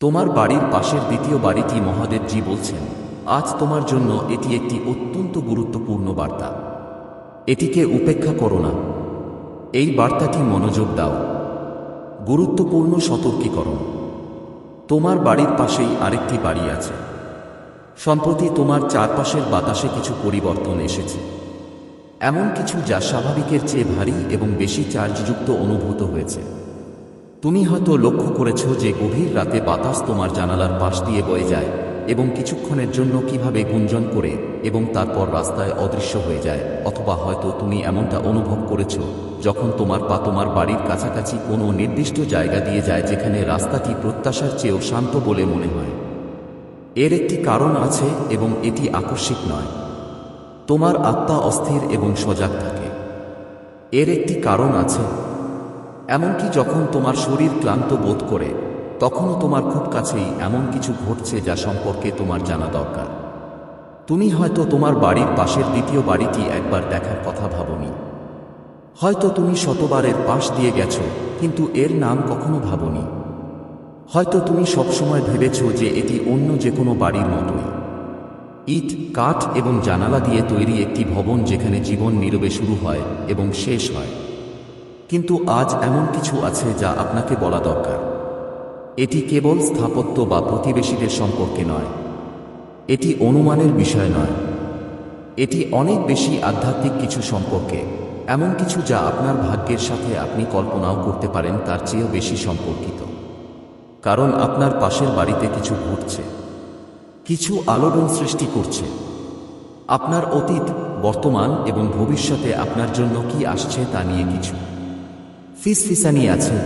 তোমার বাড়ির পাশের দ্বিতীয় বাড়িটি মহাদেবজি বলছেন, আজ তোমার জন্য এটি একটি অত্যন্ত গুরুত্বপূর্ণ বার্তা। এটিকে উপেক্ষা করো না। এই বার্তাটি মনোযোগ দাও। গুরুত্বপূর্ণ সতর্কীকরণ। তোমার বাড়ির পাশেই আরেকটি বাড়ি আছে। সম্প্রতি তোমার চারপাশের বাতাসে কিছু পরিবর্তন এসেছে। এমন কিছু যা স্বাভাবিকের চেয়ে ভারী এবং বেশি চার্জযুক্ত অনুভূত হয়েছে। তুমি হয়তো লক্ষ্য করেছ যে গভীর রাতে বাতাস তোমার জানালার পাশ দিয়ে বয়ে যায় এবং কিছুক্ষণের জন্য কীভাবে গুঞ্জন করে এবং তারপর রাস্তায় অদৃশ্য হয়ে যায়, অথবা হয়তো তুমি এমনটা অনুভব করেছ যখন তোমার পা তোমার বাড়ির কাছাকাছি কোনো নির্দিষ্ট জায়গা দিয়ে যায় যেখানে রাস্তাটি প্রত্যাশার চেয়েও শান্ত বলে মনে হয়। এর একটি কারণ আছে এবং এটি আকস্মিক নয়। তোমার আত্মা অস্থির এবং সজাগ থাকে। এর একটি কারণ আছে এমনকি যখন তোমার শরীর ক্লান্ত বোধ করে, তখনও তোমার খুব কাছেই এমন কিছু ঘটছে যা সম্পর্কে তোমার জানা দরকার। তুমি হয়তো তোমার বাড়ির পাশের দ্বিতীয় বাড়িটি একবার দেখার কথা ভাবনি। হয়তো তুমি শতবারের পাশ দিয়ে গেছো, কিন্তু এর নাম কখনো ভাবনি। হয়তো তুমি সবসময় ভেবেছ যে এটি অন্য যে কোনো বাড়ির মতোই। ইট, কাঠ এবং জানালা দিয়ে তৈরি একটি ভবন যেখানে জীবন নীরবে শুরু হয় এবং শেষ হয়। কিন্তু আজ এমন কিছু আছে যা আপনাকে বলা দরকার। এটি কেবল স্থাপত্য বা প্রতিবেশীদের সম্পর্কে নয়। এটি অনুমানের বিষয় নয়। এটি অনেক বেশি আধ্যাত্মিক কিছু সম্পর্কে, এমন কিছু যা আপনার ভাগ্যের সাথে আপনি কল্পনাও করতে পারেন তার চেয়েও বেশি সম্পর্কিত। কারণ আপনার পাশের বাড়িতে কিছু ঘটছে। কিছু আলোড়ন সৃষ্টি করছে। আপনার অতীত, বর্তমান এবং ভবিষ্যতে আপনার জন্য কি আসছে তা নিয়ে কিছু। ফিসফিসানি আছে।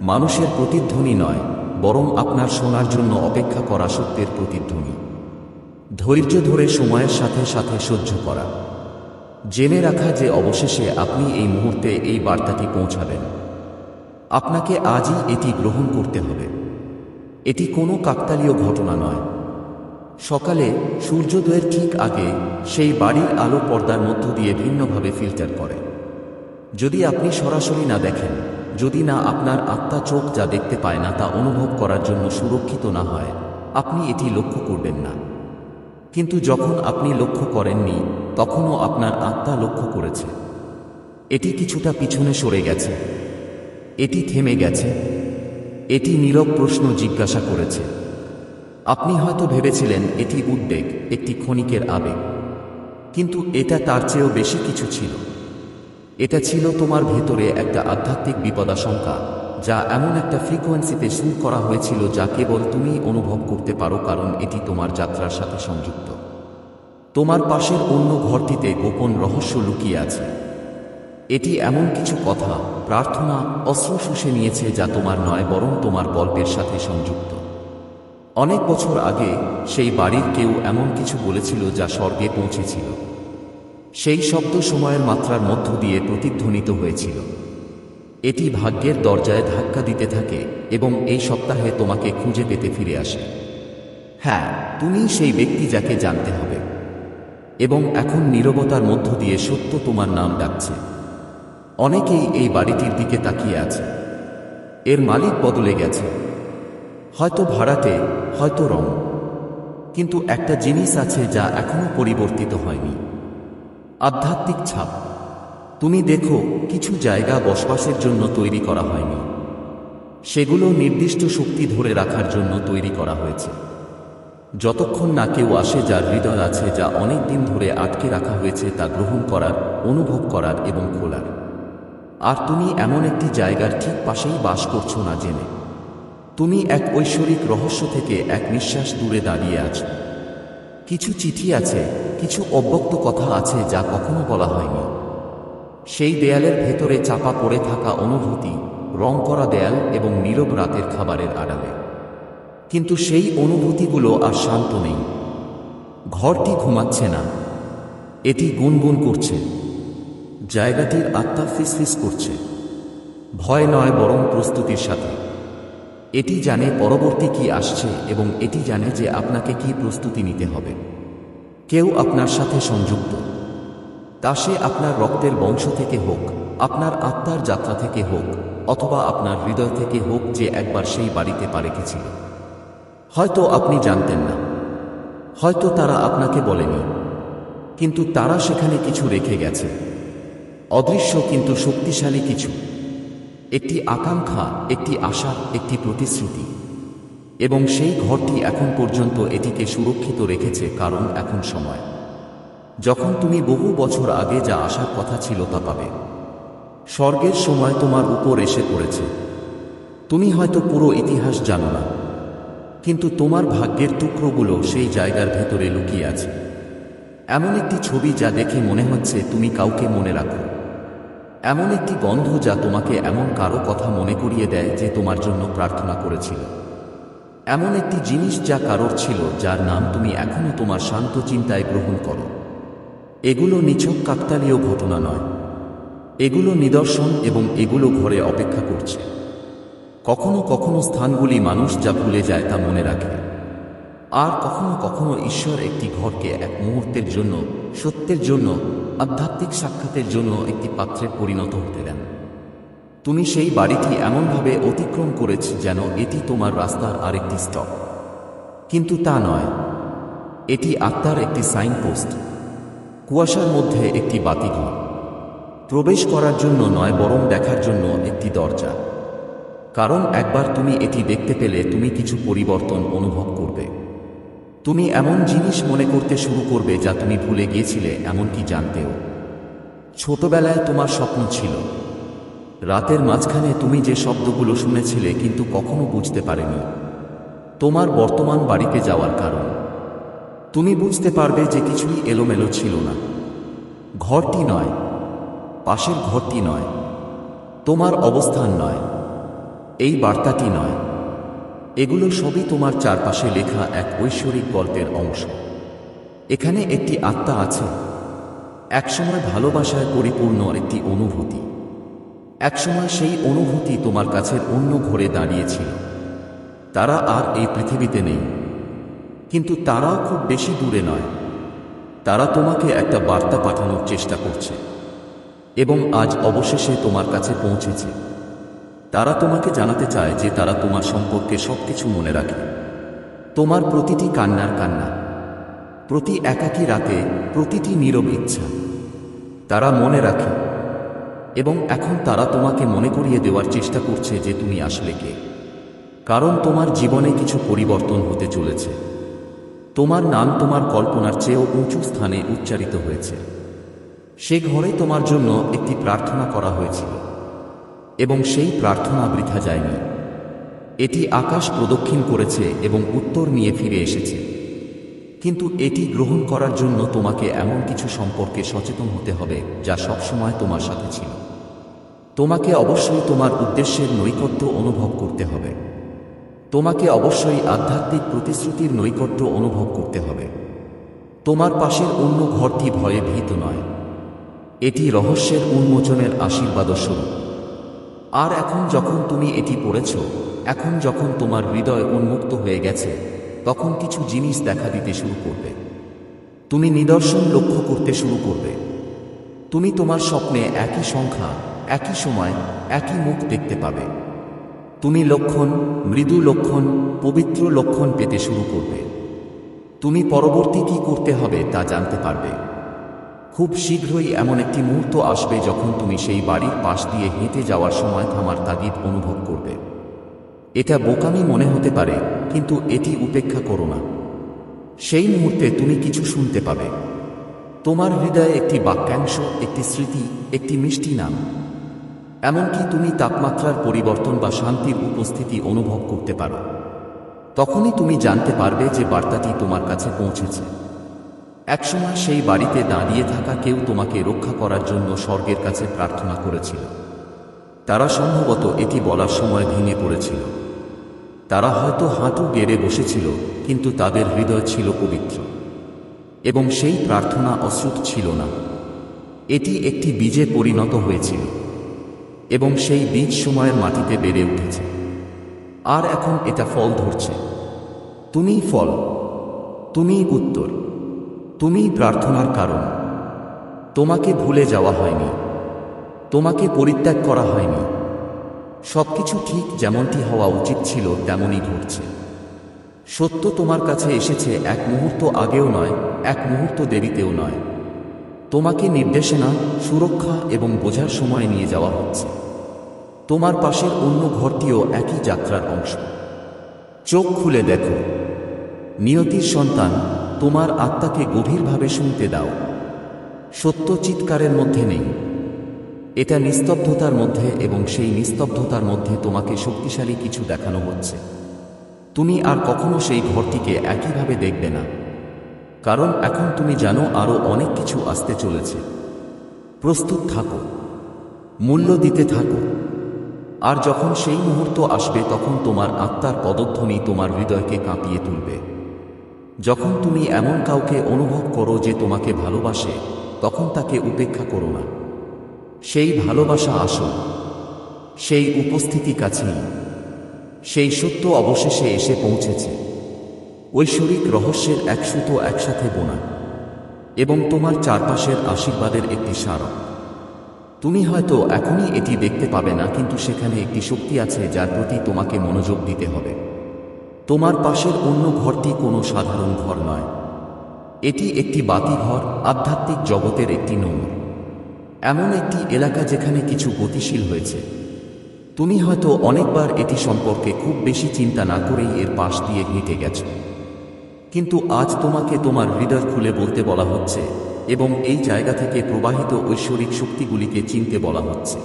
মানুষের প্রতিধ্বনি নয়, বরং আপনার শোনার জন্য অপেক্ষা করা সত্যের প্রতিধ্বনি। ধৈর্য ধরে সময়ের সাথে সাথে সহ্য করা। জেনে রাখা যে অবশেষে আপনি এই মুহূর্তে এই বার্তাটি পৌঁছাবেন। আপনাকে আজই এটি গ্রহণ করতে হবে। এটি কোনো কাকতালীয় ঘটনা নয়। সকালে সূর্যোদয়ের ঠিক আগে সেই বাড়ির আলো পর্দার মধ্য দিয়ে ভিন্নভাবে ফিল্টার করে। যদি আপনি সরাসরি না দেখেন, যদি না আপনার আত্মা চোখ যা দেখতে পায় না তা অনুভব করার জন্য সুরক্ষিত না হয়, আপনি এটি লক্ষ্য করবেন না। কিন্তু যখন আপনি লক্ষ্য করেননি, তখনও আপনার আত্মা লক্ষ্য করেছে। এটি কিছুটা পিছনে সরে গেছে। এটি থেমে গেছে। এটি নীরব প্রশ্ন জিজ্ঞাসা করেছে। আপনি হয়তো ভেবেছিলেন, এটি উদ্বেগ, একটি ক্ষণিকের আবেগ। কিন্তু এটা তার চেয়েও বেশি কিছু ছিল। এটা ছিল তোমার ভেতরে একটা আধ্যাত্মিক বিপদাশঙ্কা, যা এমন একটা ফ্রিকোয়েন্সিতে শুরু করা হয়েছিল যা কেবল তুমি অনুভব করতে পারো কারণ এটি তোমার যাত্রার সাথে সংযুক্ত। তোমার পাশের অন্য ঘরটিতে গোপন রহস্য লুকিয়ে আছে। এটি এমন কিছু কথা, প্রার্থনা, অস্ত্র শুষে নিয়েছে যা তোমার নয়, বরং তোমার গল্পের সাথে সংযুক্ত। অনেক বছর আগে, সেই বাড়ির কেউ এমন কিছু বলেছিল যা স্বর্গে পৌঁছেছিল। সেই শব্দ সময়ের মাত্রার মধ্য দিয়ে প্রতিধ্বনিত হয়েছিল। এটি ভাগ্যের দরজায় ধাক্কা দিতে থাকে এবং এই সপ্তাহে তোমাকে খুঁজে পেতে ফিরে আসে। হ্যাঁ তুমি সেই ব্যক্তি যাকে জানতে হবে। এবং এখন নীরবতার মধ্য দিয়ে সত্য তোমার নাম ডাকছে। অনেকেই এই বাড়িটির দিকে তাকিয়ে আছে। এর মালিক বদলে গেছে। হয়তো ভাড়াতে হয়তো রং। কিন্তু একটা জিনিস আছে যা এখনও পরিবর্তিত হয়নি। আধ্যাত্মিক ছাপ। তুমি দেখো, কিছু জায়গা বসবাসের জন্য তৈরি করা হয়নি। সেগুলো নির্দিষ্ট শক্তি ধরে রাখার জন্য তৈরি করা হয়েছে। যতক্ষণ না কেউ আসে যার হৃদয় আছে যা অনেক দিন ধরে আটকে রাখা হয়েছে তা গ্রহণ করার, অনুভব করার এবং খোলার। আর তুমি এমন একটি জায়গার ঠিক পাশেই বাস করছ না জেনে। তুমি এক ঐশ্বরিক রহস্য থেকে এক নিঃশ্বাস দূরে দাঁড়িয়ে আছো। কিছু চিঠি আছে কিছু অব্যক্ত কথা আছে যা কখনো বলা হয়নি। সেই দেয়ালের ভেতরে চাপা পড়ে থাকা অনুভূতি, রং করা দেয়াল এবং নীরব রাতের খাবারের আড়ালে। কিন্তু সেই অনুভূতিগুলো আর শান্ত নেই। ঘরটি ঘুমাচ্ছে না। এটি গুনগুন করছে। জায়গাটির আত্মা ফিসফিস করছে। ভয় নয় বরং প্রস্তুতির সাথে। এটি জানে পরবর্তী কি আসছে এবং এটি জানে যে আপনাকে কি প্রস্তুতি নিতে হবে। কেউ আপনার সাথে সংযুক্ত। তা সে আপনার রক্তের বংশ থেকে হোক, আপনার আত্মার যাত্রা থেকে হোক, অথবা আপনার হৃদয় থেকে হোক যে একবার সেই বাড়িতে পা রেখেছিল। হয়তো আপনি জানতেন না। হয়তো তারা আপনাকে বলেনি। কিন্তু তারা সেখানে কিছু রেখে গেছে। অদৃশ্য কিন্তু শক্তিশালী কিছু। একটি আকাঙ্ক্ষা, একটি আশা, একটি প্রতিশ্রুতি। এবং সেই ঘরটি এখন পর্যন্ত এটিকে সুরক্ষিত রেখেছে কারণ এখন সময়। যখন তুমি বহু বছর আগে যা আসার কথা ছিল তা পাবে। স্বর্গের সময় তোমার উপর এসে পড়েছে। তুমি হয়তো পুরো ইতিহাস জানো না, কিন্তু তোমার ভাগ্যের টুকরোগুলো সেই জায়গার ভেতরে লুকিয়ে আছে। এমন একটি ছবি যা দেখে মনে হচ্ছে তুমি কাউকে মনে রাখো। এমন একটি গন্ধ যা তোমাকে এমন কারও কথা মনে করিয়ে দেয় যে তোমার জন্য প্রার্থনা করেছিল। এমন একটি জিনিস যা কারোর ছিল, যার নাম তুমি এখনও তোমার শান্ত চিন্তায় গ্রহণ করো। এগুলো নিছক কাকতালীয় ঘটনা নয়। এগুলো নিদর্শন এবং এগুলো ঘরে অপেক্ষা করছে। কখনো কখনো স্থানগুলি মানুষ যা ভুলে যায় তা মনে রাখে। আর কখনো কখনো ঈশ্বর একটি ঘরকে এক মুহূর্তের জন্য, সত্যের জন্য, আধ্যাত্মিক সাক্ষাতের জন্য একটি পাত্রে পরিণত হতে দেন। তুমি সেই বাড়িটি এমনভাবে অতিক্রম করেছ যেন এটি তোমার রাস্তার আরেকটি স্টপ কিন্তু তা নয়। এটি আত্মার একটি সাইনপোস্ট, কুয়াশার মধ্যে একটি বাতিঘর। প্রবেশ করার জন্য নয়, বরং দেখার জন্য একটি দরজা। কারণ একবার তুমি এটি দেখতে পেলে তুমি কিছু পরিবর্তন অনুভব করবে। তুমি এমন জিনিস মনে করতে শুরু করবে যা তুমি ভুলে গিয়েছিলে এমনকি জানতেও। ছোটবেলায় তোমার স্বপ্ন ছিল রাতের মাঝখানে তুমি যে শব্দগুলো শুনেছিলে কিন্তু কখনো বুঝতে পারেনি। তোমার বর্তমান বাড়িতে যাওয়ার কারণ। তুমি বুঝতে পারবে যে কিছুই এলোমেলো ছিল না। ঘরটি নয়, পাশের ঘরটি নয়, তোমার অবস্থান নয়, এই বার্তাটি নয়। এগুলো সবই তোমার চারপাশে লেখা এক ঐশ্বরিক গল্পের অংশ। এখানে একটি আত্মা আছে, একসময় ভালোবাসায় পরিপূর্ণ একটি অনুভূতি। একসময় সেই অনুভূতি তোমার কাছের অন্য ঘরে দাঁড়িয়েছিল। তারা আর এই পৃথিবীতে নেই। কিন্তু তারাও খুব বেশি দূরে নয়। তারা তোমাকে একটা বার্তা পাঠানোর চেষ্টা করছে। এবং আজ অবশেষে তোমার কাছে পৌঁছেছে। তারা তোমাকে জানাতে চায় যে তারা তোমার সম্পর্কে সবকিছু মনে রাখে। তোমার প্রতিটি কান্নার কান্না, প্রতি একাকী রাতে প্রতিটি নীরব ইচ্ছা, তারা মনে রাখে এবং এখন তারা তোমাকে মনে করিয়ে দেওয়ার চেষ্টা করছে যে তুমি আসলে কে। কারণ তোমার জীবনে কিছু পরিবর্তন হতে চলেছে। তোমার নাম তোমার কল্পনার চেয়েও উঁচু স্থানে উচ্চারিত হয়েছে। সে ঘরে তোমার জন্য একটি প্রার্থনা করা হয়েছিল। এবং সেই প্রার্থনা বৃথা যায়নি। এটি আকাশ প্রদক্ষিণ করেছে এবং উত্তর নিয়ে ফিরে এসেছে। কিন্তু এটি গ্রহণ করার জন্য তোমাকে এমন কিছু সম্পর্কে সচেতন হতে হবে যা সবসময় তোমার সাথে ছিল। তোমাকে অবশ্যই তোমার উদ্দেশ্যের নৈকট্য অনুভব করতে হবে। তোমাকে অবশ্যই আধ্যাত্মিক প্রতিশ্রুতির নৈকট্য অনুভব করতে হবে। তোমার পাশের অন্য ঘরটি ভয়ে ভীত নয়। এটি রহস্যের উন্মোচনের আশীর্বাদস্বরূপ আর এখন যখন তুমি এটি পড়েছ, এখন যখন তোমার হৃদয় উন্মুক্ত হয়ে গেছে, তখন কিছু জিনিস দেখা দিতে শুরু করবে। তুমি নিদর্শন লক্ষ্য করতে শুরু করবে। তুমি তোমার স্বপ্নে একই সংখ্যা একই সময় একই মুখ দেখতে পাবে। তুমি লক্ষণ, মৃদু লক্ষণ, পবিত্র লক্ষণ পেতে শুরু করবে। তুমি পরবর্তী কি করতে হবে তা জানতে পারবে। খুব শীঘ্রই এমন একটি মুহূর্ত আসবে যখন তুমি সেই বাড়ির পাশ দিয়ে হেঁটে যাওয়ার সময় থামার তাগিদ অনুভব করবে। এটা বোকামি মনে হতে পারে, কিন্তু এটি উপেক্ষা করো না। সেই মুহূর্তে তুমি কিছু শুনতে পাবে। তোমার হৃদয়ে একটি বাক্যাংশ, একটি স্মৃতি, একটি মিষ্টি নাম। এমনকি তুমি তাপমাত্রার পরিবর্তন বা শান্তির উপস্থিতি অনুভব করতে পারো। তখনই তুমি জানতে পারবে যে বার্তাটি তোমার কাছে পৌঁছেছে। একসময় সেই বাড়িতে দাঁড়িয়ে থাকা কেউ তোমাকে রক্ষা করার জন্য স্বর্গের কাছে প্রার্থনা করেছিল। তারা সম্ভবত এটি বলার সময় ভেঙে পড়েছিল। তারা হয়তো হাঁটু গেড়ে বসেছিল, কিন্তু তাদের হৃদয় ছিল পবিত্র। এবং সেই প্রার্থনা অশ্রুত ছিল না। এটি একটি বীজে পরিণত হয়েছিল। এবং সেই বীজ সময়ের মাটিতে বেড়ে উঠেছে। আর এখন এটা ফল ধরছে। তুমিই ফল, তুমিই উত্তর, তুমিই প্রার্থনার কারণ। তোমাকে ভুলে যাওয়া হয়নি, তোমাকে পরিত্যাগ করা হয়নি। সবকিছু ঠিক যেমনটি হওয়া উচিত ছিল, তেমনই ঘটছে। সত্য তোমার কাছে এসেছে এক মুহূর্ত আগেও নয়, এক মুহূর্ত দেরিতেও নয়। তোমাকে নির্দেশনা, সুরক্ষা এবং বোঝার সময় নিয়ে যাওয়া হচ্ছে। তোমার পাশের অন্য ঘরটিও একই যাত্রার অংশ। চোখ খুলে দেখো। নিয়তির সন্তান, তোমার আত্মাকে গভীরভাবে শুনতে দাও। সত্য চিৎকারের মধ্যে নেই। এটা নিস্তব্ধতার মধ্যে এবং সেই নিস্তব্ধতার মধ্যে তোমাকে শক্তিশালী কিছু দেখানো হচ্ছে। তুমি আর কখনো সেই ঘরটিকে একইভাবে দেখবে না। কারণ এখন তুমি জানো আরও অনেক কিছু আসতে চলেছে। প্রস্তুত থাকো। মূল্য দিতে থাকো। আর যখন সেই মুহূর্ত আসবে, তখন তোমার আত্মার পদধ্বনি তোমার হৃদয়কে কাঁপিয়ে তুলবে। যখন তুমি এমন কাউকে অনুভব করো যে তোমাকে ভালোবাসে, তখন তাকে উপেক্ষা করো না। সেই ভালোবাসা আসো সেই উপস্থিতি কাছেই। সেই সত্য অবশেষে এসে পৌঁছেছে। ঐশ্বরিক রহস্যের এক সুতো একসাথে বোনা, এবং তোমার চারপাশের আশীর্বাদের একটি স্মারক। তুমি হয়তো এখনই এটি দেখতে পাবে না, কিন্তু সেখানে একটি শক্তি আছে যার প্রতি তোমাকে মনোযোগ দিতে হবে। তোমার পাশের অন্য ঘরটি কোনো সাধারণ ঘর নয়। এটি একটি বাতিঘর আধ্যাত্মিক জগতের একটি নোংর এমন একটি এলাকা যেখানে কিছু গতিশীল হয়েছে। তুমি হয়তো অনেকবার এটি সম্পর্কে খুব বেশি চিন্তা না করেই এর পাশ দিয়ে হেঁটে গেছো। কিন্তু আজ তোমাকে তোমার হৃদয় খুলে বলতে বলা হচ্ছে, এবং এই জায়গা থেকে প্রবাহিত ঐশ্বরিক শক্তিগুলিকে চিনতে বলা হচ্ছে।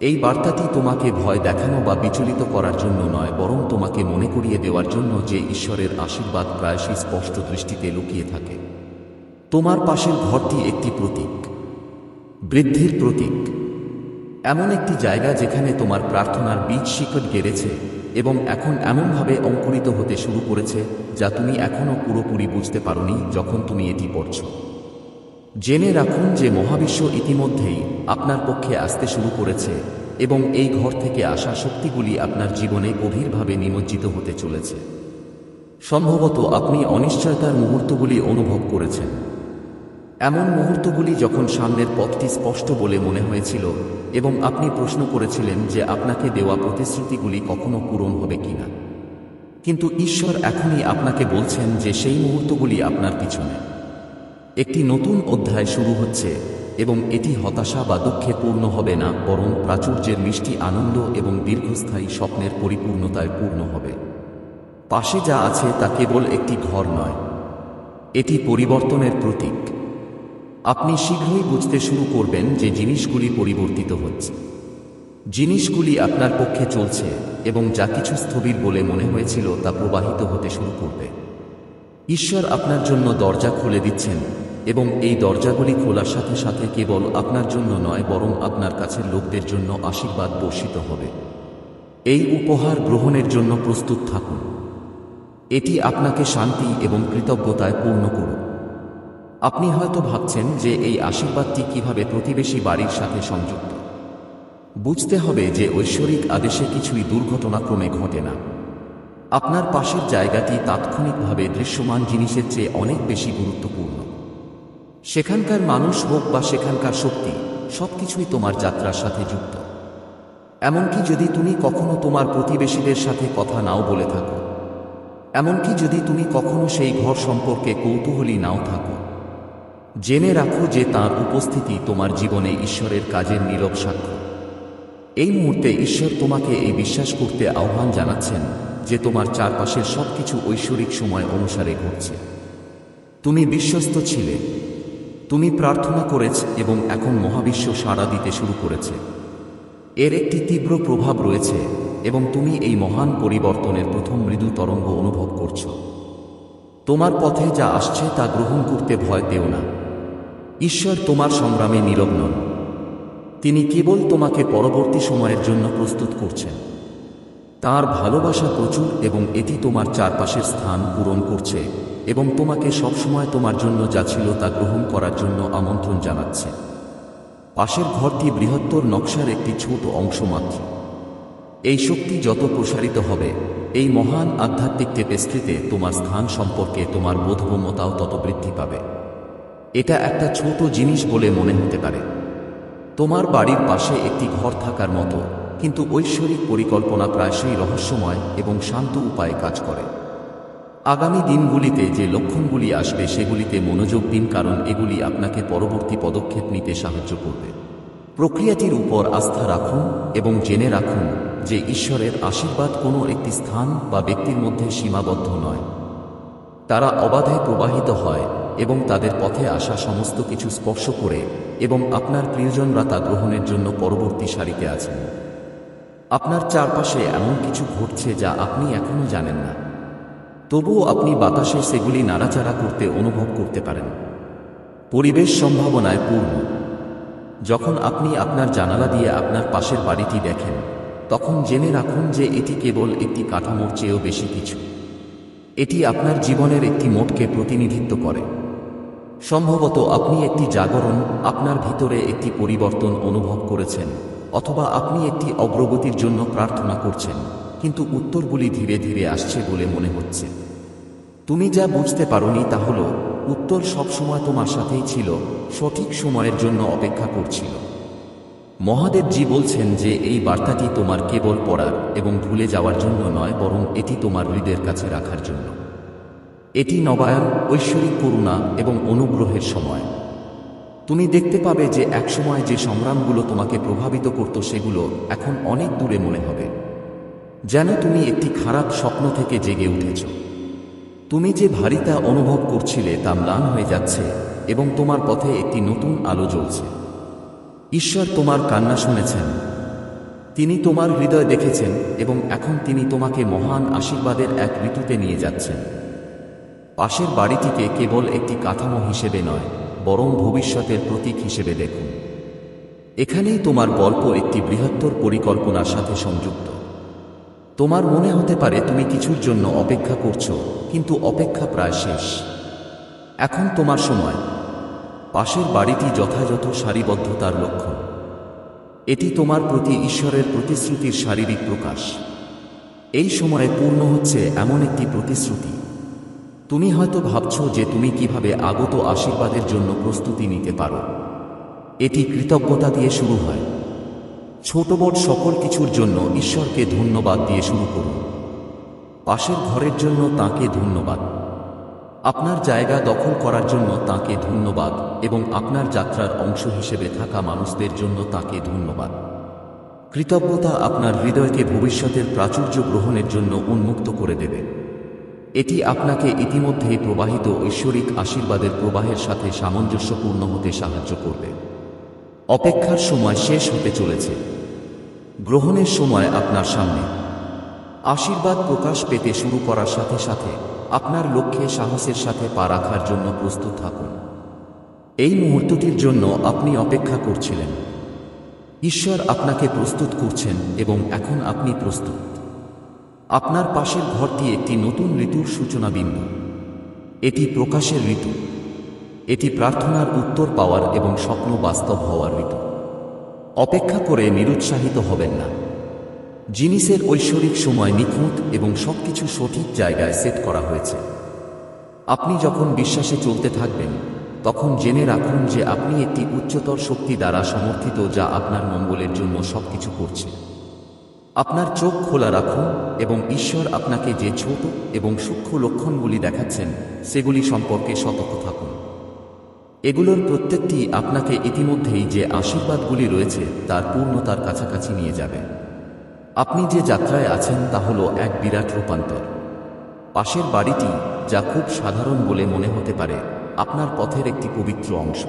এই বার্তাটি তোমাকে ভয় দেখানো বা বিচলিত করার জন্য নয়, বরং তোমাকে মনে করিয়ে দেওয়ার জন্য যে ঈশ্বরের আশীর্বাদ প্রায়শই স্পষ্ট দৃষ্টিতে লুকিয়ে থাকে। তোমার পাশের ঘরটি একটি প্রতীক, বৃদ্ধির প্রতীক। এমন একটি জায়গা যেখানে তোমার প্রার্থনার বীজ শিকট গেড়েছে এবং এখন এমনভাবে অঙ্কুরিত হতে শুরু করেছে যা তুমি এখনও পুরোপুরি বুঝতে পারোনি যখন তুমি এটি পড়ছ। জেনে রাখুন যে মহাবিশ্ব ইতিমধ্যেই আপনার পক্ষে আসতে শুরু করেছে এবং এই ঘর থেকে আসা শক্তিগুলি আপনার জীবনে গভীরভাবে নিমজ্জিত হতে চলেছে। সম্ভবত আপনি অনিশ্চয়তার মুহূর্তগুলি অনুভব করেছেন। এমন মুহূর্তগুলি যখন সামনের পথটি স্পষ্ট বলে মনে হয়েছিল এবং আপনি প্রশ্ন করেছিলেন যে আপনাকে দেওয়া প্রতিশ্রুতিগুলি কখনো পূরণ হবে কিনা। কিন্তু ঈশ্বর এখনই আপনাকে বলছেন যে সেই মুহূর্তগুলি আপনার পিছনে। একটি নতুন অধ্যায় শুরু হচ্ছে এবং এটি হতাশা বা দুঃখে পূর্ণ হবে না, বরং প্রাচুর্যের মিষ্টি আনন্দ এবং দীর্ঘস্থায়ী স্বপ্নের পরিপূর্ণতায় পূর্ণ হবে। পাশে যা আছে তা কেবল একটি ঘর নয়, এটি পরিবর্তনের প্রতীক। আপনি শীঘ্রই বুঝতে শুরু করবেন যে জিনিসগুলি পরিবর্তিত হচ্ছে। জিনিসগুলি আপনার পক্ষে চলছে এবং যা কিছু স্থবির বলে মনে হয়েছিল তা প্রবাহিত হতে শুরু করবে। ঈশ্বর আপনার জন্য দরজা খুলে দিচ্ছেন এবং এই দরজাগুলি খোলার সাথে সাথে কেবল আপনার জন্য নয়, বরং আপনার কাছের লোকদের জন্য আশীর্বাদ বর্ষিত হবে। এই উপহার গ্রহণের জন্য প্রস্তুত থাকুন। এটি আপনাকে শান্তি এবং কৃতজ্ঞতায় পূর্ণ করুন আপনি হয়তো ভাবছেন যে এই আশীর্বাদটি কীভাবে প্রতিবেশী বাড়ির সাথে সংযুক্ত। বুঝতে হবে যে ঐশ্বরিক আদেশে কিছুই দুর্ঘটনাক্রমে ঘটে না। আপনার পাশের জায়গাটি তাৎক্ষণিকভাবে দৃশ্যমান জিনিসের চেয়ে অনেক বেশি গুরুত্বপূর্ণ। সেখানকার মানুষ হোক বা সেখানকার শক্তি, সবকিছুই তোমার যাত্রার সাথে যুক্ত। এমনকি যদি তুমি কখনো তোমার প্রতিবেশীদের সাথে কথা নাও বলে থাকো। এমনকি যদি তুমি কখনো সেই ঘর সম্পর্কে কৌতূহলী নাও থাকো। জেনে রাখো যে তার উপস্থিতি তোমার জীবনে ঈশ্বরের কাজের নীরব সাক্ষ্য। এই মুহূর্তে ঈশ্বর তোমাকে এই বিশ্বাস করতে আহ্বান জানাচ্ছেন যে তোমার চারপাশের সবকিছু ঐশ্বরিক সময় অনুসারে ঘটছে। তুমি বিশ্বস্ত ছিলে। তুমি প্রার্থনা করেছ এবং এখন মহাবিশ্ব সাড়া দিতে শুরু করেছে। এর একটি তীব্র প্রভাব রয়েছে এবং তুমি এই মহান পরিবর্তনের প্রথম মৃদু তরঙ্গ অনুভব করছ। তোমার পথে যা আসছে তা গ্রহণ করতে ভয় পেও না। ঈশ্বর তোমার সংগ্রামে নীরব নন। তিনি কেবল তোমাকে পরবর্তী সময়ের জন্য প্রস্তুত করছেন। তার ভালোবাসা প্রচুর এবং এটি তোমার চারপাশের স্থান পূরণ করছে এবং তোমাকে সবসময় তোমার জন্য যা ছিল তা গ্রহণ করার জন্য আমন্ত্রণ জানাচ্ছে। পাশের ঘরটি বৃহত্তর নকশার একটি ছোট অংশ মাত্র। এই শক্তি যত প্রসারিত হবে, এই মহান আধ্যাত্মিক টেপেস্ট্রিতে তোমার স্থান সম্পর্কে তোমার বোধগম্যতাও তত বৃদ্ধি পাবে। এটা একটা ছোট জিনিস বলে মনে হতে পারে। তোমার বাড়ির পাশে একটি ঘর থাকার মতো, কিন্তু ঐশ্বরিক পরিকল্পনা প্রায়শই রহস্যময় এবং শান্ত উপায়ে কাজ করে। আগামী দিনগুলিতে যে লক্ষণগুলি আসবে সেগুলিতে মনোযোগ দিন কারণ এগুলি আপনাকে পরবর্তী পদক্ষেপ নিতে সাহায্য করবে। প্রক্রিয়াটির উপর আস্থা রাখুন এবং জেনে রাখুন যে ঈশ্বরের আশীর্বাদ কোনো একটি স্থান বা ব্যক্তির মধ্যে সীমাবদ্ধ নয়। তারা অবাধে প্রবাহিত হয় এবং তাদের পথে আসা সমস্ত কিছু স্পর্শ করে এবং আপনার প্রিয়জনরা তা গ্রহণের জন্য পরবর্তী সারিতে আছেন। আপনার চারপাশে এমন কিছু ঘটছে যা আপনি এখনও জানেন না। তবুও আপনি বাতাসে সেগুলি নাড়াচাড়া করতে অনুভব করতে পারেন। পরিবেশ সম্ভাবনায় পূর্ণ। যখন আপনি আপনার জানালা দিয়ে আপনার পাশের বাড়িটি দেখেন, তখন জেনে রাখুন যে এটি কেবল একটি কাঠামোর চেয়েও বেশি কিছু। এটি আপনার জীবনের একটি মোটকে প্রতিনিধিত্ব করে। সম্ভবত আপনি একটি জাগরণ আপনার ভিতরে একটি পরিবর্তন অনুভব করেছেন, অথবা আপনি একটি অগ্রগতির জন্য প্রার্থনা করছেন, কিন্তু উত্তরগুলি ধীরে ধীরে আসছে বলে মনে হচ্ছে। তুমি যা বুঝতে পারোনি তা হল, উত্তর সবসময় তোমার সাথেই ছিল, সঠিক সময়ের জন্য অপেক্ষা করছিল। মহাদেবজি বলছেন যে এই বার্তাটি তোমার কেবল পড়ার এবং ভুলে যাওয়ার জন্য নয়, বরং এটি তোমার হৃদের কাছে রাখার জন্য। এটি নবায়ন ঐশ্বরিক করুণা এবং অনুগ্রহের সময়। তুমি দেখতে পাবে যে একসময় যে সংগ্রামগুলো তোমাকে প্রভাবিত করত সেগুলো এখন অনেক দূরে মনে হবে। যেন তুমি একটি খারাপ স্বপ্ন থেকে জেগে উঠেছ। তুমি যে ভারিতা অনুভব করছিলে তা ম্লান হয়ে যাচ্ছে এবং তোমার পথে একটি নতুন আলো জ্বলছে। ঈশ্বর তোমার কান্না শুনেছেন। তিনি তোমার হৃদয় দেখেছেন এবং এখন তিনি তোমাকে মহান আশীর্বাদের এক ঋতুতে নিয়ে যাচ্ছেন। পাশের বাড়িটিকে কেবল একটি কাঠামো হিসেবে নয়, বরং ভবিষ্যতের প্রতীক হিসেবে দেখুন। এখানেই তোমার গল্প একটি বৃহত্তর পরিকল্পনার সাথে সংযুক্ত। তোমার মনে হতে পারে তুমি কিছুর জন্য অপেক্ষা করছ, কিন্তু অপেক্ষা প্রায় শেষ। এখন তোমার সময়। পাশের বাড়িটি যথাযথ সারিবদ্ধতার লক্ষণ। এটি তোমার প্রতি ঈশ্বরের প্রতিশ্রুতির শারীরিক প্রকাশ। এই সময়ে পূর্ণ হচ্ছে এমন একটি প্রতিশ্রুতি। তুমি হয়তো ভাবছ যে তুমি কীভাবে আগত আশীর্বাদের জন্য প্রস্তুতি নিতে পারো। এটি কৃতজ্ঞতা দিয়ে শুরু হয়। ছোট বড় সকল কিছুর জন্য ঈশ্বরকে ধন্যবাদ দিয়ে শুরু করুন। পাশের ঘরের জন্য তাকে ধন্যবাদ। আপনার জায়গা দখল করার জন্য তাকে ধন্যবাদ এবং আপনার যাত্রার অংশ হিসেবে থাকা মানুষদের জন্য তাকে ধন্যবাদ। কৃতজ্ঞতা আপনার হৃদয়কে ভবিষ্যতের প্রাচুর্য গ্রহণের জন্য উন্মুক্ত করে দেবে। এটি আপনাকে ইতিমধ্যেই প্রবাহিত ঐশ্বরিক আশীর্বাদের প্রবাহের সাথে সামঞ্জস্যপূর্ণ হতে সাহায্য করবে। অপেক্ষার সময় শেষ হতে চলেছে। গ্রহণের সময় আপনার সামনে। আশীর্বাদ প্রকাশ পেতে শুরু করার সাথে সাথে আপনার লক্ষ্যে সাহসের সাথে পা রাখার জন্য প্রস্তুত থাকুন। এই মুহূর্তটির জন্য আপনি অপেক্ষা করছিলেন। ঈশ্বর আপনাকে প্রস্তুত করছেন এবং এখন আপনি প্রস্তুত। আপনার পাশের ঘরটি একটি নতুন ঋতুর সূচনা বিন্দু। এটি প্রকাশের ঋতু। এটি প্রার্থনার উত্তর পাওয়ার এবং স্বপ্ন বাস্তব হওয়ার ঋতু। অপেক্ষা করে নিরুৎসাহিত হবেন না। জিনিসের ঐশ্বরিক সময় নিখুঁত এবং সবকিছু সঠিক জায়গায় সেট করা হয়েছে। আপনি যখন বিশ্বাসে চলতে থাকবেন, তখন জেনে রাখুন যে আপনি একটি উচ্চতর শক্তি দ্বারা সমর্থিত যা আপনার মঙ্গলের জন্য সবকিছু করছে। আপনার চোখ খোলা রাখুন এবং ঈশ্বর আপনাকে যে ছোট এবং সূক্ষ্ম লক্ষণগুলি দেখাচ্ছেন, সেগুলি সম্পর্কে সতর্ক থাকুন। এগুলোর প্রত্যেকটি আপনাকে ইতিমধ্যেই যে আশীর্বাদগুলি রয়েছে, তার পূর্ণতার কাছাকাছি নিয়ে যাবে। আপনি যে যাত্রায় আছেন, তা হল এক বিরাট রূপান্তর। পাশের বাড়িটি, যা খুব সাধারণ বলে মনে হতে পারে, আপনার পথের একটি পবিত্র অংশ।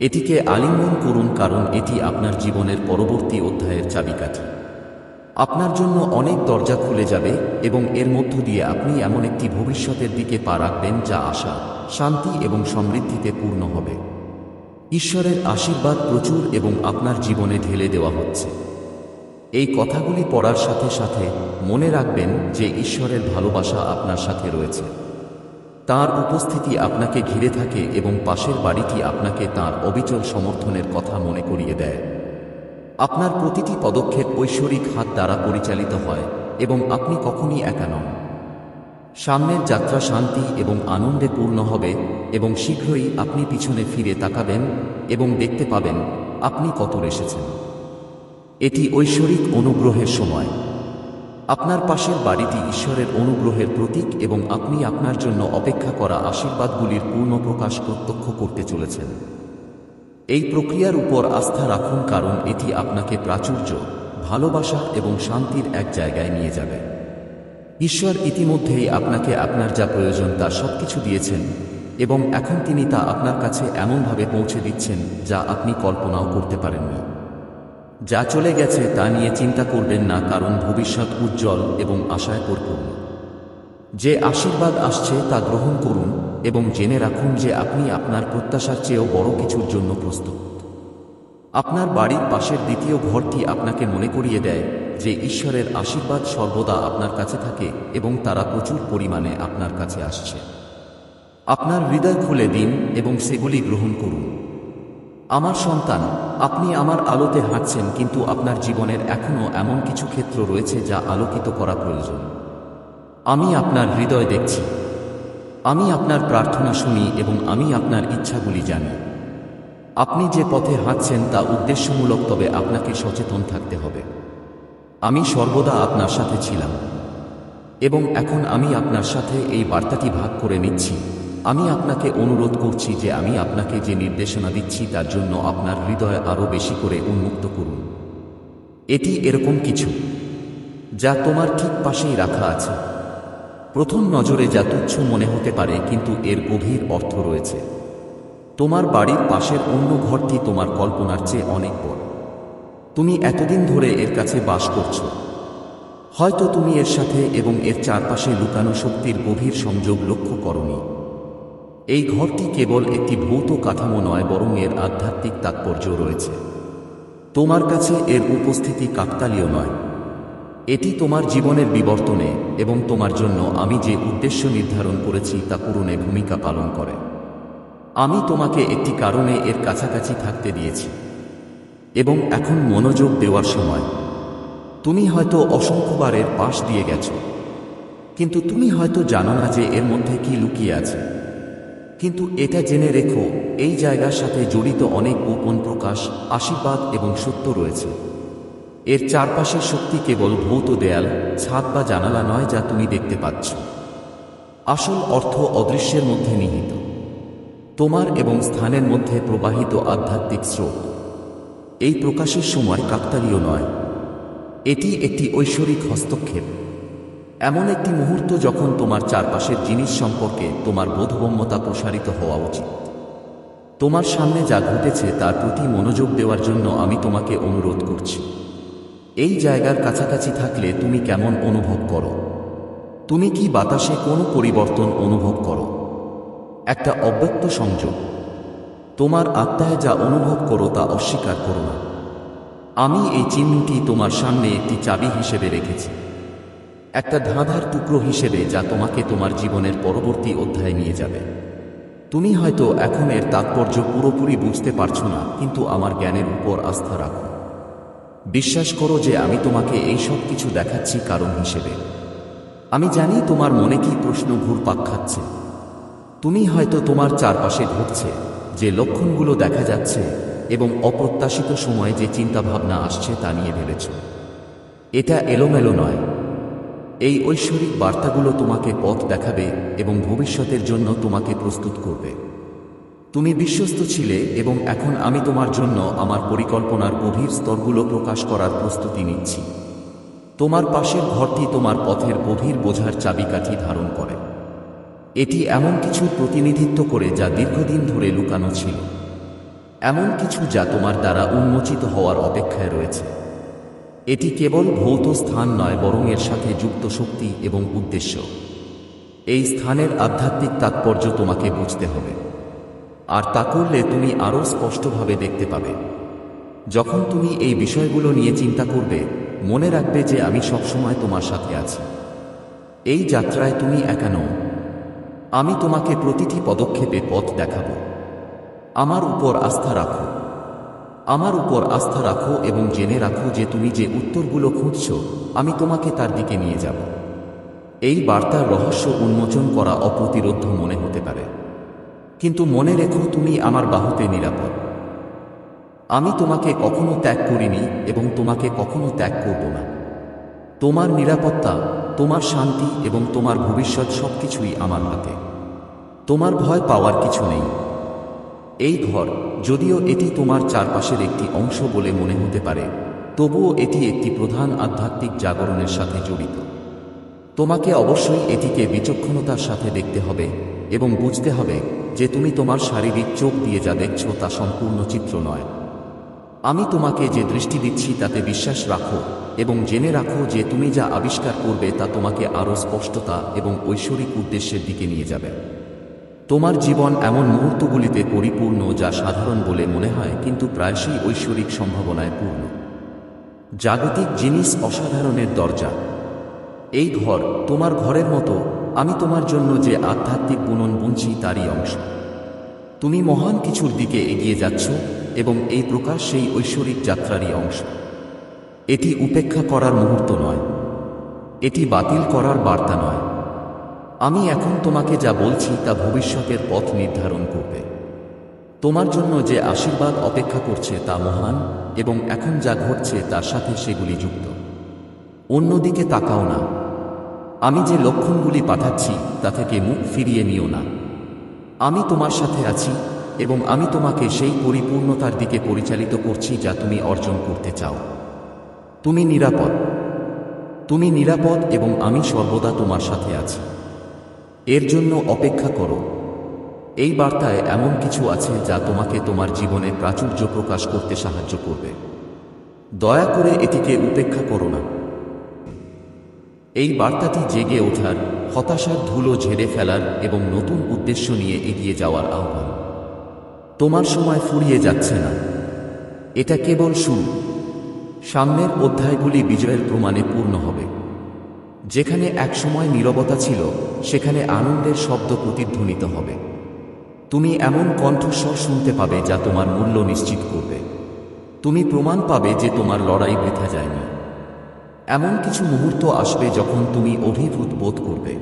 এটিকে আলিঙ্গন করুন কারণ এটি আপনার জীবনের পরবর্তী অধ্যায়ের চাবিকাঠি। আপনার জন্য অনেক দরজা খুলে যাবে এবং এর মধ্য দিয়ে আপনি এমন একটি ভবিষ্যতের দিকে পা রাখবেন যা আশা, শান্তি এবং সমৃদ্ধিতে পূর্ণ হবে। ঈশ্বরের আশীর্বাদ প্রচুর এবং আপনার জীবনে ঢেলে দেওয়া হচ্ছে। এই কথাগুলি পড়ার সাথে সাথে মনে রাখবেন যে ঈশ্বরের ভালোবাসা আপনার সাথে রয়েছে। তার উপস্থিতি আপনাকে ঘিরে থাকে এবং পাশের বাড়িটি আপনাকে তার অবিচল সমর্থনের কথা মনে করিয়ে দেয়। আপনার প্রতিটি পদক্ষেপ ঐশ্বরিক হাত দ্বারা পরিচালিত হয় এবং আপনি কখনই একা নন। সামনের যাত্রা শান্তি এবং আনন্দে পূর্ণ হবে এবং শীঘ্রই আপনি পিছনে ফিরে তাকাবেন এবং দেখতে পাবেন আপনি কত এসেছেন এটি ঐশ্বরিক অনুগ্রহের সময়। আপনার পাশের বাড়িটি ঈশ্বরের অনুগ্রহের প্রতীক এবং আপনি আপনার জন্য অপেক্ষা করা আশীর্বাদগুলির পূর্ণ প্রকাশ প্রত্যক্ষ করতে চলেছেন। এই প্রক্রিয়ার উপর আস্থা রাখুন, কারণ এটি আপনাকে প্রাচুর্য, ভালোবাসা এবং শান্তির এক জায়গায় নিয়ে যাবে। ঈশ্বর ইতিমধ্যেই আপনাকে আপনার যা প্রয়োজন তা সবকিছু দিয়েছেন এবং এখন তিনি তা আপনার কাছে এমনভাবে পৌঁছে দিচ্ছেন যা আপনি কল্পনাও করতে পারেননি। যা চলে গেছে তা নিয়ে চিন্তা করবেন না, কারণ ভবিষ্যৎ উজ্জ্বল এবং আশায় পরিপূর্ণ। যে আশীর্বাদ আসছে তা গ্রহণ করুন এবং জেনে রাখুন যে আপনি আপনার প্রত্যাশার চেয়েও বড় কিছুর জন্য প্রস্তুত। আপনার বাড়ির পাশের দ্বিতীয় ঘরটি আপনাকে মনে করিয়ে দেয় যে ঈশ্বরের আশীর্বাদ সর্বদা আপনার কাছে থাকে এবং তারা প্রচুর পরিমাণে আপনার কাছে আসছে। আপনার হৃদয় খুলে দিন এবং সেগুলি গ্রহণ করুন। আমার সন্তান, আপনি আমার আলোতে হাঁটছেন কিন্তু আপনার জীবনের এখনও এমন কিছু ক্ষেত্র রয়েছে যা আলোকিত করা প্রয়োজন। আমি আপনার হৃদয় দেখছি। আমি আপনার প্রার্থনা শুনি এবং আমি আপনার ইচ্ছাগুলি জানি। আপনি যে পথে হাঁটছেন তা উদ্দেশ্যমূলক তবে আপনাকে সচেতন থাকতে হবে। আমি সর্বদা আপনার সাথে ছিলাম। এবং এখন আমি আপনার সাথে এই বার্তাটি ভাগ করে নিচ্ছি। আমি আপনাকে অনুরোধ করছি যে আমি আপনাকে যে নির্দেশনা দিচ্ছি তার জন্য আপনার হৃদয় আরও বেশি করে উন্মুক্ত করুন। এটি এরকম কিছু যা তোমার ঠিক পাশেই রাখা আছে। প্রথম নজরে যা তুচ্ছ মনে হতে পারে, কিন্তু এর গভীর অর্থ রয়েছে। তোমার বাড়ির পাশের অন্য ঘরটি তোমার কল্পনার চেয়ে অনেক বড়। তুমি এতদিন ধরে এর কাছে বাস করছ। হয়তো তুমি এর সাথে এবং এর চারপাশে লুকানো শক্তির গভীর সংযোগ লক্ষ্য করনি। এই ঘরটি কেবল একটি ভৌত কাঠামো নয়, বরং এর আধ্যাত্মিক তাৎপর্য রয়েছে। তোমার কাছে এর উপস্থিতি কাকতালীয় নয়। এটি তোমার জীবনের বিবর্তনে এবং তোমার জন্য আমি যে উদ্দেশ্য নির্ধারণ করেছি তা পূরণে ভূমিকা পালন করে। আমি তোমাকে একটি কারণে এর কাছাকাছি থাকতে দিয়েছি এবং এখন মনোযোগ দেওয়ার সময়। তুমি হয়তো অসংখ্যবার এর পাশ দিয়ে গেছো, কিন্তু তুমি হয়তো জানো না যে এর মধ্যে কি লুকিয়ে আছে। কিন্তু এটা জেনে রেখো, এই জায়গার সাথে জড়িত অনেক গোপন প্রকাশ, আশীর্বাদ এবং সত্য রয়েছে। এর চারপাশের শক্তি কেবল ভৌত দেয়াল, ছাদ বা জানালা নয় যা তুমি দেখতে পাচ্ছ। আসল অর্থ অদৃশ্যের মধ্যে নিহিত। তোমার এবং স্থানের মধ্যে প্রবাহিত আধ্যাত্মিক স্রোত। এই প্রকাশের সময় কাকতালীয় নয়। এটি একটি ঐশ্বরিক হস্তক্ষেপ। এমন একটি মুহূর্ত যখন তোমার চারপাশের জিনিস সম্পর্কে তোমার বোধগম্যতা প্রসারিত হওয়া উচিত। তোমার সামনে যা ঘটেছে তার প্রতি মনোযোগ দেওয়ার জন্য আমি তোমাকে অনুরোধ করছি। এই জায়গার কাছাকাছি থাকলে তুমি কেমন অনুভব করো? তুমি কি বাতাসে কোনো পরিবর্তন অনুভব করো? একটা অব্যক্ত সংযোগ। তোমার আত্মায় যা অনুভব করো তা অস্বীকার করো না। আমি এই চিহ্নটি তোমার সামনে একটি চাবি হিসেবে রেখেছি। একটা ধাঁধার টুকরো হিসেবে যা তোমাকে তোমার জীবনের পরবর্তী অধ্যায়ে নিয়ে যাবে। তুমি হয়তো এখন এর তাৎপর্য পুরোপুরি বুঝতে পারছ না, কিন্তু আমার জ্ঞানের উপর আস্থা রাখো। বিশ্বাস করো যে আমি তোমাকে এই সব কিছু দেখাচ্ছি কারণ হিসেবে। আমি জানি তোমার মনে কি প্রশ্ন ঘুরপাক খাচ্ছে। তুমি হয়তো তোমার চারপাশে ঘটছে, যে লক্ষণগুলো দেখা যাচ্ছে এবং অপ্রত্যাশিত সময়ে যে চিন্তাভাবনা আসছে তা নিয়ে ভেবেছ। এটা এলোমেলো নয়। এই ঐশ্বরিক বার্তাগুলো তোমাকে পথ দেখাবে এবং ভবিষ্যতের জন্য তোমাকে প্রস্তুত করবে। তুমি বিশ্বস্ত ছিলে এবং এখন আমি তোমার জন্য আমার পরিকল্পনার গভীর স্তরগুলো প্রকাশ করার প্রস্তুতি নিচ্ছি। তোমার পাশের ঘরটি তোমার পথের গভীর বোঝার চাবিকাঠি ধারণ করে। এটি এমন কিছু প্রতিনিধিত্ব করে যা দীর্ঘদিন ধরে লুকানো ছিল। এমন কিছু যা তোমার দ্বারা উন্মোচিত হওয়ার অপেক্ষায় রয়েছে। এটি কেবল ভৌত স্থান নয়, বরং এর সাথে যুক্ত শক্তি এবং উদ্দেশ্য। এই স্থানের আধ্যাত্মিক তাৎপর্য তোমাকে বুঝতে হবে। আর তা করলে তুমি আরও স্পষ্টভাবে দেখতে পাবে। যখন তুমি এই বিষয়গুলো নিয়ে চিন্তা করবে, মনে রাখবে যে আমি সবসময় তোমার সাথে আছি। এই যাত্রায় তুমি একা নও। আমি তোমাকে প্রতিটি পদক্ষেপে পথ দেখাবো। আমার উপর আস্থা রাখো। আমার উপর আস্থা রাখো এবং জেনে রাখো যে তুমি যে উত্তরগুলো খুঁজছ, আমি তোমাকে তার দিকে নিয়ে যাব। এই বার্তার রহস্য উন্মোচন করা অপ্রতিরোধ্য মনে হতে পারে। কিন্তু মনে রেখো তুমি আমার বাহুতে নিরাপদ। আমি তোমাকে কখনো ত্যাগ করিনি এবং তোমাকে কখনো ত্যাগ করব না। তোমার নিরাপত্তা, তোমার শান্তি এবং তোমার ভবিষ্যৎ সবকিছুই আমার হাতে। তোমার ভয় পাওয়ার কিছু নেই। এই ঘর, যদিও এটি তোমার চারপাশের একটি অংশ বলে মনে হতে পারে, তবুও এটি একটি প্রধান আধ্যাত্মিক জাগরণের সাথে জড়িত। তোমাকে অবশ্যই এটিকে বিচক্ষণতার সাথে দেখতে হবে এবং বুঝতে হবে যে তুমি তোমার শারীরিক চোখ দিয়ে যা দেখছ তা সম্পূর্ণ চিত্র নয়। আমি তোমাকে যে দৃষ্টি দিচ্ছি তাতে বিশ্বাস রাখো এবং জেনে রাখো যে তুমি যা আবিষ্কার করবে তা তোমাকে আরও স্পষ্টতা এবং ঐশ্বরিক উদ্দেশ্যের দিকে নিয়ে যাবে। তোমার জীবন এমন মুহূর্তগুলিতে পরিপূর্ণ যা সাধারণ বলে মনে হয়, কিন্তু প্রায়শই ঐশ্বরিক সম্ভাবনায় পূর্ণ। জাগতিক জিনিস অসাধারণের দরজা। এই ঘর তোমার ঘরের মতো আমি তোমার জন্য যে আধ্যাত্মিক বুনন বুনছি তারই অংশ। তুমি মহান কিছুর দিকে এগিয়ে যাচ্ছ এবং এই প্রকাশ সেই ঐশ্বরিক যাত্রারই অংশ। এটি উপেক্ষা করার মুহূর্ত নয়। এটি বাতিল করার বার্তা নয়। আমি এখন তোমাকে যা বলছি তা ভবিষ্যতের পথ নির্ধারণ করবে। তোমার জন্য যে আশীর্বাদ অপেক্ষা করছে তা মহান এবং এখন যা ঘটছে তার সাথে সেগুলি যুক্ত। অন্যদিকে তাকাও না। আমি যে লক্ষণগুলি পাঠাচ্ছি, তা থেকে মুখ ফিরিয়ে নিও না। আমি তোমার সাথে আছি এবং আমি তোমাকে সেই পরিপূর্ণতার দিকে পরিচালিত করছি যা তুমি অর্জন করতে চাও। তুমি নিরাপদ। তুমি নিরাপদ এবং আমি সর্বদা তোমার সাথে আছি। এর জন্য অপেক্ষা করো। এই বার্তায় এমন কিছু আছে যা তোমাকে তোমার জীবনে প্রাচুর্য প্রকাশ করতে সাহায্য করবে। দয়া করে এটিকে উপেক্ষা করো না। এই বার্তাটি জেগে ওঠার, হতাশার ধুলো ঝেড়ে ফেলার এবং নতুন উদ্দেশ্য নিয়ে এগিয়ে যাওয়ার আহ্বান। তোমার সময় ফুরিয়ে যাচ্ছে না। এটা কেবল শুরু। সামনের অধ্যায়গুলি বিজয়ের প্রমাণে পূর্ণ হবে। যেখানে একসময় নীরবতা ছিল, সেখানে আনন্দের শব্দ প্রতিধ্বনিত হবে। তুমি এমন কণ্ঠস্বর শুনতে পাবে যা তোমার মূল্য নিশ্চিত করবে। তুমি প্রমাণ পাবে যে তোমার লড়াই বৃথা যায়নি। এমন কিছু মুহূর্ত আসবে যখন তুমি অভিভূত বোধ করবে।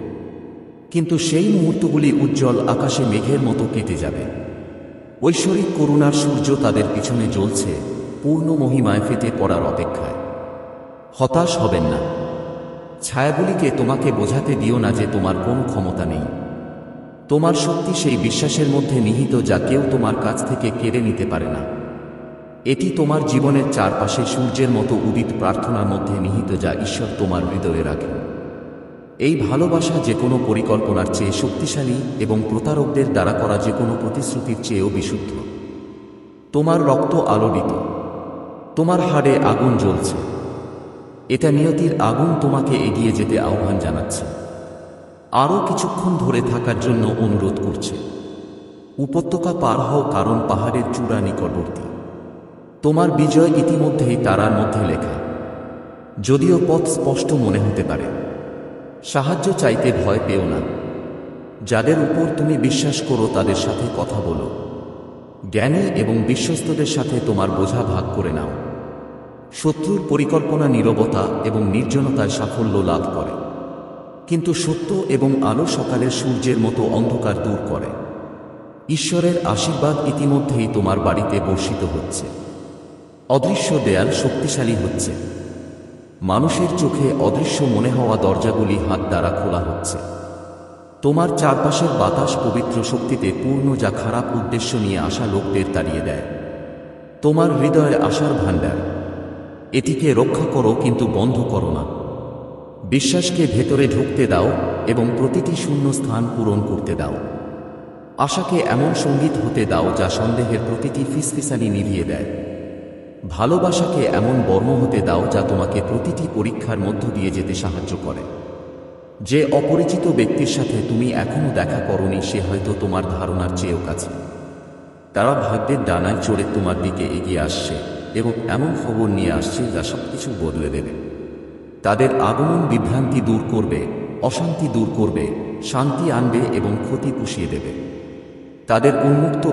কিন্তু সেই মুহূর্তগুলি উজ্জ্বল আকাশে মেঘের মতো কেটে যাবে। ঐশ্বরিক করুণার সূর্য তাদের পিছনে জ্বলছে, পূর্ণ মহিমায় ফেটে পড়ার অপেক্ষায়। হতাশ হবেন না। ছায়াগুলিকে তোমাকে বোঝাতে দিও না যে তোমার কোন ক্ষমতা নেই। তোমার শক্তি সেই বিশ্বাসের মধ্যে নিহিত যা কেউ তোমার কাছ থেকে কেড়ে নিতে পারে না। এটি তোমার জীবনের চারপাশে সূর্যের মতো উদিত প্রার্থনার মধ্যে নিহিত যা ঈশ্বর তোমার হৃদয়ে রাখেন। এই ভালোবাসা যে কোনো পরিকল্পনার চেয়ে শক্তিশালী এবং প্রতারকদের দ্বারা করা যে কোনো প্রতিশ্রুতির চেয়েও বিশুদ্ধ। তোমার রক্ত আলোড়িত। তোমার হাড়ে আগুন জ্বলছে। এটা নিয়তির আগুন তোমাকে এগিয়ে যেতে আহ্বান জানাচ্ছে। আরও কিছুক্ষণ ধরে থাকার জন্য অনুরোধ করছে। উপত্যকা পার হও কারণ পাহাড়ের চূড়া নিকটবর্তী। তোমার বিজয় ইতিমধ্যেই তারার মধ্যে লেখা। যদিও পথ স্পষ্ট মনে হতে পারে। সাহায্য চাইতে ভয় পেও না। যাদের উপর তুমি বিশ্বাস করো, তাদের সাথে কথা বলো। জ্ঞানী এবং বিশ্বস্তদের সাথে তোমার বোঝা ভাগ করে নাও। শত্রুর পরিকল্পনা নীরবতা এবং নির্জনতায় সাফল্য লাভ করে। কিন্তু সত্য এবং আলো সকালের সূর্যের মতো অন্ধকার দূর করে। ঈশ্বরের আশীর্বাদ ইতিমধ্যেই তোমার বাড়িতে বর্ষিত হচ্ছে। অদৃশ্য দেয়াল শক্তিশালী হচ্ছে। মানুষের চোখে অদৃশ্য মনে হওয়া দরজাগুলি হাত দ্বারা খোলা হচ্ছে। তোমার চারপাশের বাতাস পবিত্র শক্তিতে পূর্ণ যা খারাপ উদ্দেশ্য নিয়ে আসা লোকদের তাড়িয়ে দেয়। তোমার হৃদয়ে আশার ভাণ্ডার। এটিকে রক্ষা করো কিন্তু বন্ধ করো না। বিশ্বাসকে ভেতরে ঢুকতে দাও এবং প্রতিটি শূন্য স্থান পূরণ করতে দাও। আশাকে এমন সংগীত হতে দাও যা সন্দেহের প্রতিটি ফিসফিসানি নিভিয়ে দেয়। ভালোবাসাকে এমন বর্ম হতে দাও যা তোমাকে প্রতিটি পরীক্ষার মধ্য দিয়ে যেতে সাহায্য করে। যে অপরিচিত ব্যক্তির সাথে তুমি এখনও দেখা করনি, সে হয়তো তোমার ধারণার চেয়েও কাছে। তারা ভাগ্যের ডানায় চড়ে তোমার দিকে এগিয়ে আসছে এবং এমন খবর নিয়ে আসছে যা সবকিছু বদলে দেবে। তাদের আগমন বিভ্রান্তি দূর করবে, অশান্তি দূর করবে, শান্তি আনবে এবং ক্ষতি পুষিয়ে দেবে। তাদের উন্মুক্ত